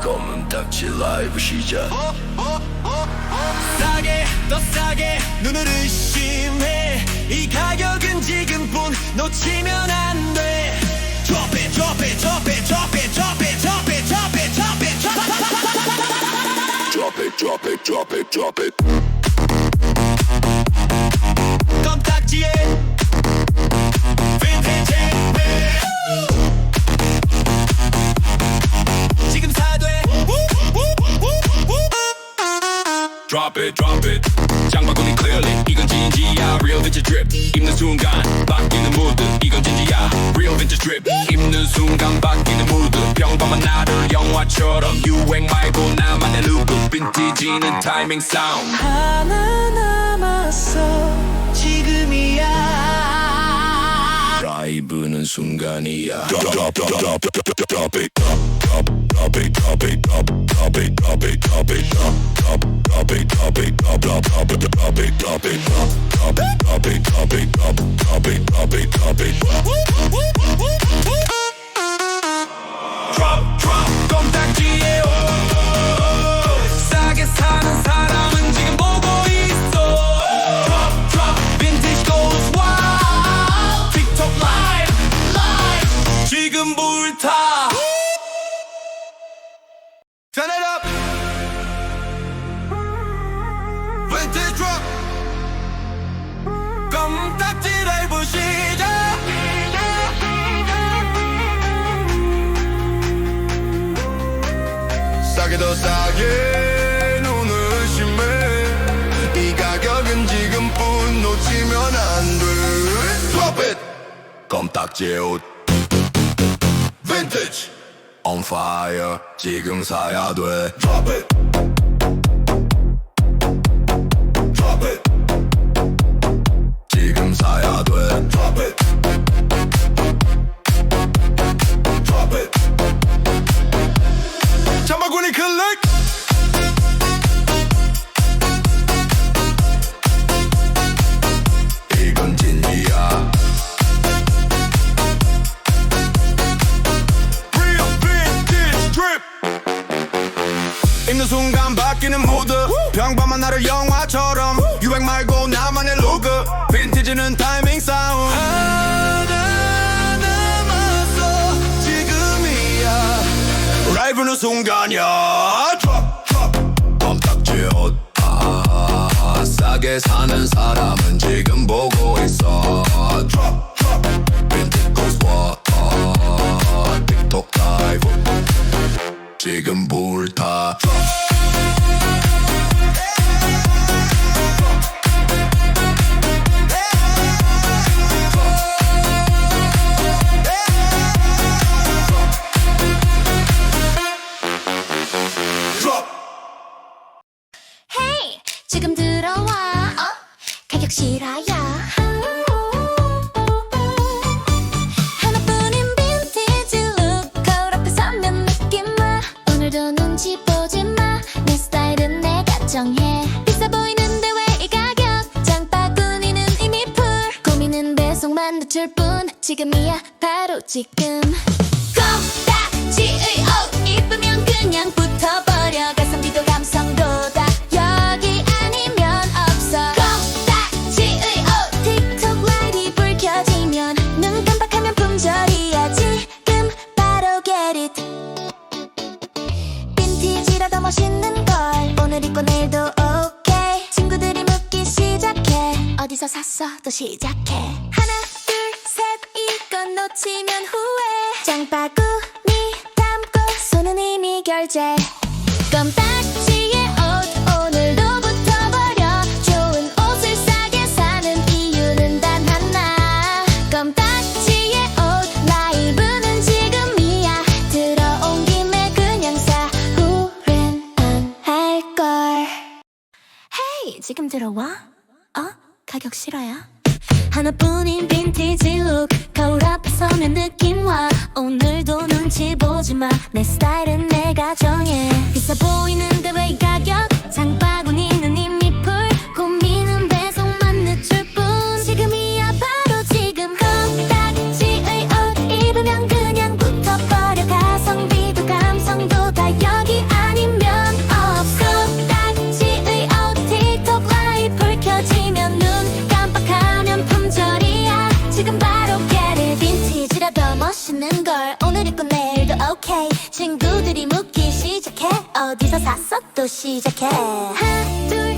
껌딱지 라이브 시작 싸게 더 싸게 눈을 의심해 이 가격은 지금 뿐 놓치면 안돼 Drop it drop it drop it drop it drop it drop it drop it drop it drop it Drop it drop it drop it drop it Drop it, drop it. 장바구니 clearly. 이건 진지야. Real vintage drip. 입는 순간 바뀌는 mood. 이건 진지야. Real vintage drip. 입는 순간 바뀌는 mood. 평범한 나를 영화처럼 유행 말고 나만의 루브. 빈티지는 타이밍 사운드. 하나 남았어 지금이야 saibunan sunganiya Drop, drop, Turn it up. Vintage drop 껌딱지 라이브 시작 싸게 더 싸게 눈을 의심해 이 가격은 지금뿐 놓치면 안 돼. Drop it. 껌딱지의 옷. Vintage On fire 지금 사야 돼 Drop it Drop it 지금 사야 돼 Drop it Drop it 장바구니 클릭 순간 바뀌는 모드. 평범한 나를 영화처럼 유행 말고 나만의 로그. 빈티지는 타이밍 사운드. 하나 남았어 지금이야. 라이브는 순간이야. 껌딱지 옷 아, 싸게 사는 사람은 지금 보고 있어. 빈 지금 불타 헤이 지금 들어와. 가격 실화야 정해. 비싸 보이는데 왜 이 가격? 장바구니는 이미 풀. 고민은 배송만 늦출 뿐. 지금이야 바로 지금. 껌딱지의 옷 어디서 샀어? 또 시작해. 하나 둘 셋 이건 놓치면 후회. 장바구니 담고 손은 이미 결제. 껌딱지의 옷 오늘도 붙어버려. 좋은 옷을 싸게 사는 이유는 단 하나. 껌딱지의 옷 라이브는 지금이야. 들어온 김에 그냥 사. 후회는 안 할걸. 헤이 지금 들어와? 어? 가격 실화야? 하나뿐인 빈티지 룩 거울 앞에 친구들이 묻기 시작해. 어디서 샀어? 또 시작해. 하, 둘